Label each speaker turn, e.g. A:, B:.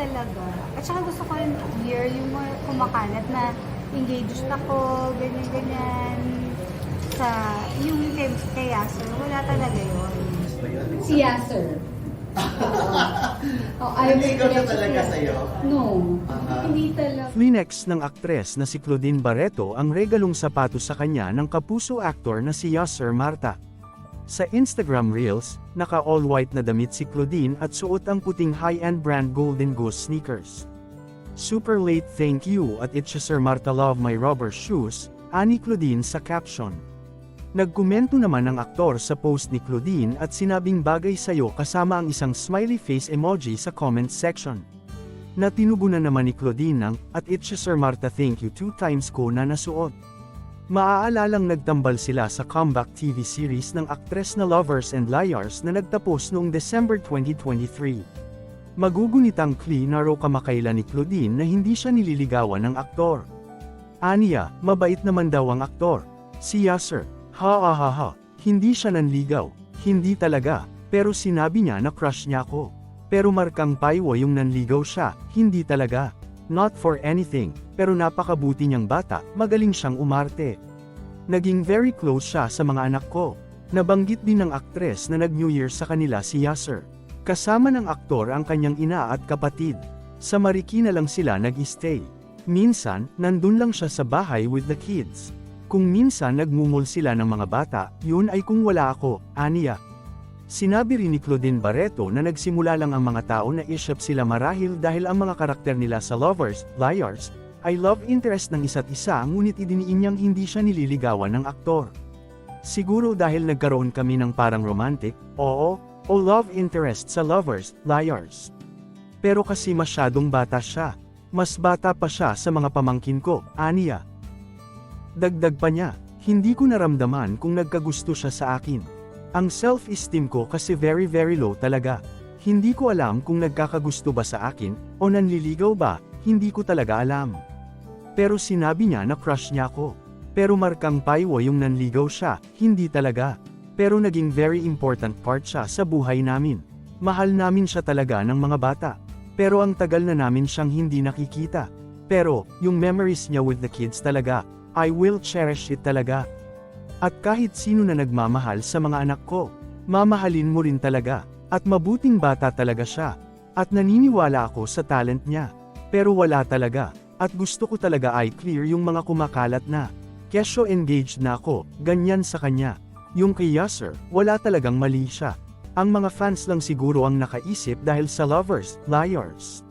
A: talaga. At saka gusto ko rin hear yung mga kumakalat na engaged ako, ganyan-ganyan. Sa, yung kay, kay Yasser, wala talaga yun.
B: Si Yasser. oh, ayaw
C: Hindi
B: ko
C: siya
B: talaga
C: sa'yo?
B: No.
C: Aha.
B: Hindi talaga.
D: Fleenex ng aktres na si Claudine Barreto ang regalong sapatos sa kanya ng kapuso actor na si Yasser Marta. Sa Instagram Reels, naka all-white na damit si Claudine at suot ang puting high-end brand Golden Goose sneakers. Super late thank you at it's Yasser Marta love my rubber shoes, ani Claudine sa caption. Nagkomento naman ang aktor sa post ni Claudine at sinabing bagay sa'yo kasama ang isang smiley face emoji sa comment section. Na tinugunan naman ni Claudine ng, at it's Sir Marta thank you two times ko na nasuot. Maaalalang nagtambal sila sa comeback TV series ng aktres na Lovers and Liars na nagtapos noong December 2023. Magugunitang Klee na raw kamakailan ni Claudine na hindi siya nililigawan ng aktor. Aniya, mabait naman daw ang aktor. Si Yasser, ha ha ha ha, hindi siya nanligaw, hindi talaga, pero sinabi niya na crush niya ako. Pero markang paywa yung nanligaw siya, hindi talaga. Not for anything, pero napakabuti niyang bata, magaling siyang umarte. Naging very close siya sa mga anak ko. Nabanggit din ng aktres na nag-New Year sa kanila si Yasser. Kasama ng aktor ang kanyang ina at kapatid. Sa Marikina lang sila nag-stay. Minsan, nandun lang siya sa bahay with the kids. Kung minsan nagmumol sila ng mga bata, yun ay kung wala ako, aniya. Sinabi rin ni Claudine Barreto na nagsimula lang ang mga tao na iship sila marahil dahil ang mga karakter nila sa Lovers, Liars, ay love interest ng isa't isa ngunit idiniin niyang hindi siya nililigawan ng aktor. Siguro dahil nagkaroon kami ng parang romantic, oo, o love interest sa Lovers, Liars. Pero kasi masyadong bata siya. Mas bata pa siya sa mga pamangkin ko, aniya. Dagdag pa niya, hindi ko naramdaman kung nagkagusto siya sa akin. Ang self-esteem ko kasi very very low talaga. Hindi ko alam kung nagkakagusto ba sa akin, o nanliligaw ba, hindi ko talaga alam. Pero sinabi niya na crush niya ako. Pero markang paywa yung nanligaw siya, hindi talaga. Pero naging very important part siya sa buhay namin. Mahal namin siya talaga ng mga bata. Pero ang tagal na namin siyang hindi nakikita. Pero, yung memories niya with the kids talaga, I will cherish it talaga. At kahit sino na nagmamahal sa mga anak ko, mamahalin mo rin talaga, at mabuting bata talaga siya. At naniniwala ako sa talent niya. Pero wala talaga, at gusto ko talaga ay clear yung mga kumakalat na. Kesyo engaged na ako, ganyan sa kanya. Yung kay Yasser, wala talagang mali siya. Ang mga fans lang siguro ang nakaisip dahil sa lovers, liars.